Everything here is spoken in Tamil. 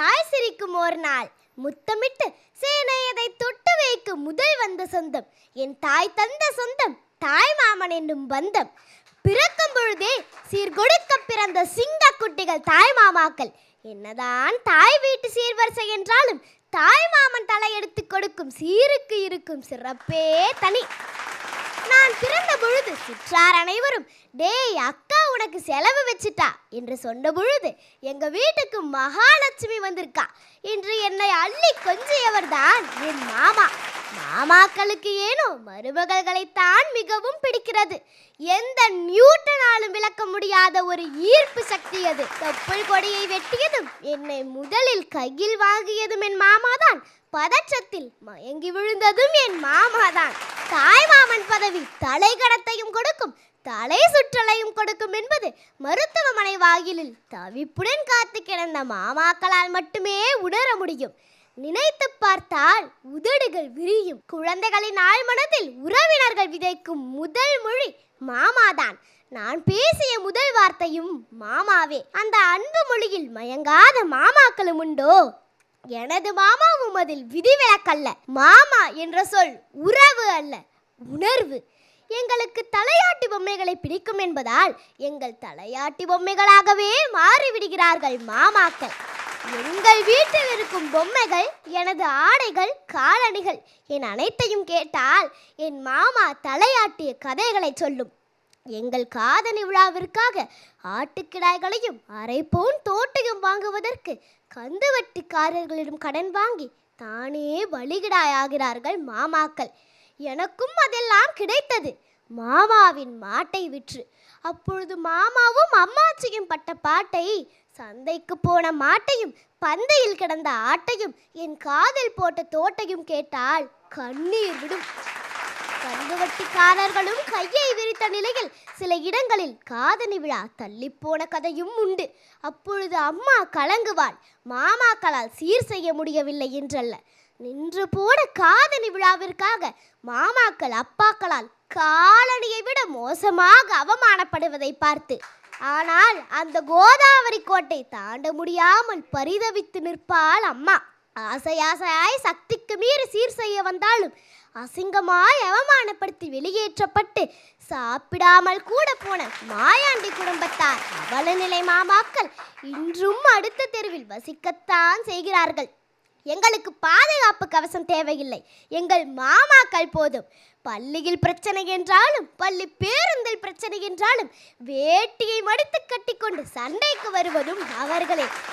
தாய் சிரிக்கும் ஒரு நாள். முத்தமிட்டு சேனையதை தொட்டு வைக்கும் முதல் வந்த சொந்தம். என் தாய் தந்த சொந்தம் தாய் மாமன் என்னும் பந்தம். பிறக்கும் பொழுதே சீர்கொடுக்க பிறந்த சிங்க குட்டிகள் தாய் மாமாக்கள். என்னதான் தாய் வீட்டு சீர்வரிசை என்றாலும் தாய் மாமன் தலையெடுத்து கொடுக்கும் சீருக்கு இருக்கும் சிறப்பே தனி. திறந்த பொழுது சிற்றார் அனைவரும் டேய் அக்கா உனக்கு செலவு வச்சிட்டா என்று சொன்ன பொழுது எங்க வீட்டுக்கு மகாலட்சுமி வந்திருக்கா. என்று என்னை அள்ளி கொஞ்சியவர்தான் என் மாமா. மாமாக்களுக்கு ஏனோ மருமகள்களைத்தான் மிகவும் பிடிக்கிறது. எந்த நியூட்டனாலும் விளக்க முடியாத ஒரு ஈர்ப்பு சக்தி அது. தொப்புள் கொடியை வெட்டியதும் என்னை முதலில் கையில் வாங்கியதும் என் மாமாதான். பதற்றத்தில் மயங்கி விழுந்ததும் என் மாமாதான். தாய்மாமன் பதவி தலைகடத்தையும் கொடுக்கும் தலை சுற்றலையும் கொடுக்கும் என்பது மருத்துவமனை வாயிலில் தவிப்புடன் காத்து கிடந்த மாமாக்களால் மட்டுமே உணர முடியும். நினைத்து பார்த்தால் உதடுகள் விரியும். குழந்தைகளின் ஆழ்மனதில் உறவினர்கள் விதைக்கும் முதல் மொழி மாமாதான். நான் பேசிய முதல் வார்த்தையும் மாமாவே. அந்த அன்பு மொழியில் மயங்காத மாமாக்களும் உண்டோ? எனது மாமாவும் அதில் விதிவிலக்கல்ல. மாமா என்ற சொல் உறவு அல்ல உணர்வு. எங்களுக்கு தலையாட்டி பொம்மைகளை பிடிக்கும் என்பதால் எங்கள் தலையாட்டி பொம்மைகளாகவே மாறிவிடுகிறார்கள் மாமாக்கள். எங்கள் வீட்டில் இருக்கும் பொம்மைகள் எனது ஆடைகள் காலணிகள் என் அனைத்தையும் கேட்டால் என் மாமா தலையாட்டிய கதைகளை சொல்லும். எங்கள் காதணி விழாவிற்காக ஆட்டுக்கிடாய்களையும் அரைப்போன் தோட்டையும் வாங்குவதற்கு கந்துவட்டிக்காரர்களிடம் கடன் வாங்கி தானே வழிகிடாயாகிறார்கள் ஆகிறார்கள் மாமாக்கள். எனக்கும் அதெல்லாம் கிடைத்தது. மாமாவின் மாட்டை விற்று. அப்பொழுது மாமாவும் அம்மாச்சியும் பட்ட பாட்டை சந்தைக்கு போன மாட்டையும் பந்தையில் கிடந்த ஆட்டையும் என் காதில் போட்ட தோட்டையும் கேட்டால் கண்ணீர் விடும். கந்துவட்டிக்காரர்களும் கையை விரித்த நிலையில் சில இடங்களில் காதணி விழா தள்ளிப்போன கதையும் உண்டு. அப்பொழுது அம்மா கலங்குவாள் மாமாக்களால் சீர் செய்ய முடியவில்லை என்றல்ல. நின்று போன காதணி விழாவிற்காக மாமாக்கள் அப்பாக்களால் காலணியை விட மோசமாக அவமானப்படுவதை பார்த்து ஆனால் அந்த கோதாவரி கோட்டை தாண்ட முடியாமல் பரிதவித்து நிற்பாள் அம்மா. ஆசையாசையாய் சக்திக்கு மீறி சீர் செய்ய வந்தாலும் அசிங்கமாய் அவமானப்படுத்தி வெளியேற்றப்பட்டு சாப்பிடாமல் கூட போன மாயாண்டி குடும்பத்தார் அவலநிலை மாமாக்கள் இன்றும் அடுத்த தெருவில் வசிக்கத்தான் செய்கிறார்கள். எங்களுக்கு பாதுகாப்பு கவசம் தேவையில்லை. எங்கள் மாமாக்கள் போதும். பள்ளியில் பிரச்சனை என்றாலும் பள்ளி பேருந்தில் பிரச்சனை என்றாலும் வேட்டியை மடித்து கட்டிக்கொண்டு சண்டைக்கு வருவதும் அவர்களே.